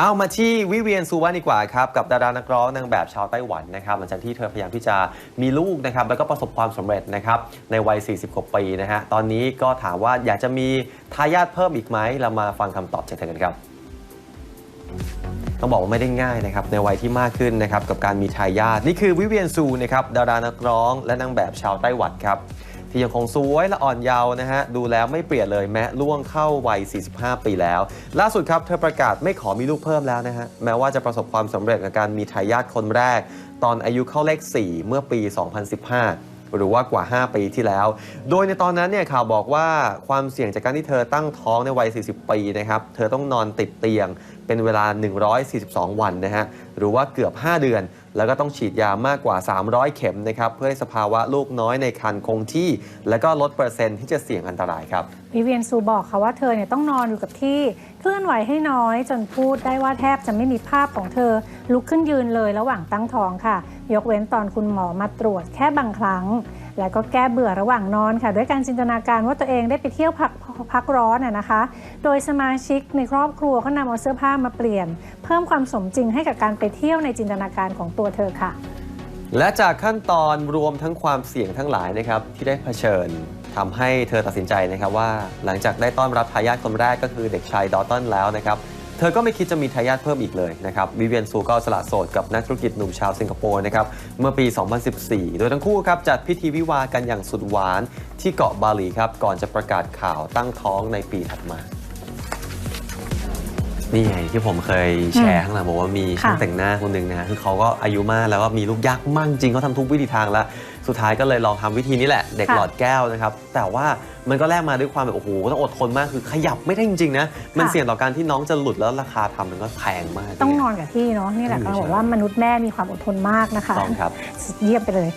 เอามาที่วิเวียนซูวานดีกว่าครับกับดารานักร้องนางแบบชาวไต้หวันนะครับหลังจากที่เธอพยายามที่จะมีลูกนะครับแล้วก็ประสบความสำเร็จนะครับในวัย 40กว่าปีนะฮะตอนนี้ก็ถามว่าอยากจะมีทายาทเพิ่มอีกไหมเรามาฟังคำตอบจากเธอกันครับ ต้องบอกว่าไม่ได้ง่ายนะครับในวัยที่มากขึ้นนะครับกับการมีทายาทนี่คือวิเวียนซูนะครับดารานักร้องและนางแบบชาวไต้หวันครับ ที่ยังคงสวยและอ่อนเยาว์นะฮะดูแล้วไม่เปลี่ยนเลยแม้ล่วงเข้าวัย 45 ปีแล้ว ล่าสุดครับเธอประกาศไม่ขอมีลูกเพิ่มแล้วนะฮะแม้ว่าจะประสบความสำเร็จกับการมีทายาทคนแรก ตอนอายุเข้าเลข 4 เมื่อปี 2015หรือว่ากว่า 5 ปีที่แล้ว โดยในตอนนั้นเนี่ยข่าวบอกว่าความเสี่ยงจากการที่เธอตั้งท้องในวัย 40 ปีนะครับ เธอต้องนอนติดเตียงเป็นเวลา 142 วันนะฮะ หรือว่าเกือบ 5 เดือน แล้วก็ต้องฉีดยามากกว่า 300 เข็มนะครับเพื่อให้สภาวะลูกน้อยในครรภ์คงที่ และก็ลดเปอร์เซ็นต์ที่จะเสี่ยงอันตรายครับวิเวียนซูบอกค่ะว่าเธอเนี่ยต้องนอนอยู่กับที่เคลื่อนไหวให้น้อยจนพูดได้ว่าแทบจะไม่มีภาพของเธอ ลุกขึ้นยืนเลยระหว่างตั้งท้องค่ะ ยกเว้นตอนคุณหมอมาตรวจแค่บางครั้ง แล้วก็แก้เบื่อระหว่างนอนค่ะ ด้วยการจินตนาการว่าตัวเองได้ไปเที่ยวพักพักร้อนน่ะนะคะ โดยสมาชิกในครอบครัวก็นำเอาเสื้อผ้ามาเปลี่ยน เพิ่มความสมจริงให้กับการไปเที่ยวในจินตนาการของตัวเธอค่ะ และจากขั้นตอนรวมทั้งความเสี่ยงทั้งหลายนะครับที่ได้เผชิญทำให้เธอตัดสินใจนะครับว่า หลังจากได้ต้อนรับทายาทคนแรกก็คือเด็กชายดอตตันแล้วนะครับ เธอก็ไม่คิดจะมีทายาทเพิ่มอีกเลยนะครับวิเวียนซูก็สละโสดกับนักธุรกิจหนุ่มชาวสิงคโปร์นะครับเมื่อปี 2014 โดยทั้งคู่ครับจัดพิธีวิวากันอย่างสุดหวานที่เกาะบาหลีครับก่อนจะประกาศข่าวตั้งท้องในปีถัดมา นี่ไงที่ผมเคยแชร์ข้างหลังบอกว่ามีช่างค่ะแต่งหน้าคนหนึ่งนะฮะคือเขาก็อายุมากแล้วก็มีลูกยากมากจริงเขาทำทุกวิธีทางแล้ว สุดท้ายก็เลยลองทำวิธีนี้แหละ เด็กค่ะหลอดแก้วนะครับ แต่ว่ามันก็แลกมาด้วยความแบบโอ้โหต้องอดทนมากคือขยับไม่ได้จริงๆนะมันเสี่ยงต่อการที่น้องจะหลุดแล้วราคาทำมันก็แพงมาก ต้องนเยอนกับที่เนาะนี่แหละอืมเขาบอกใช่ว่ามนุษย์แม่มีความอดทนมากนะคะต้องครับเยี่ยมไปเลย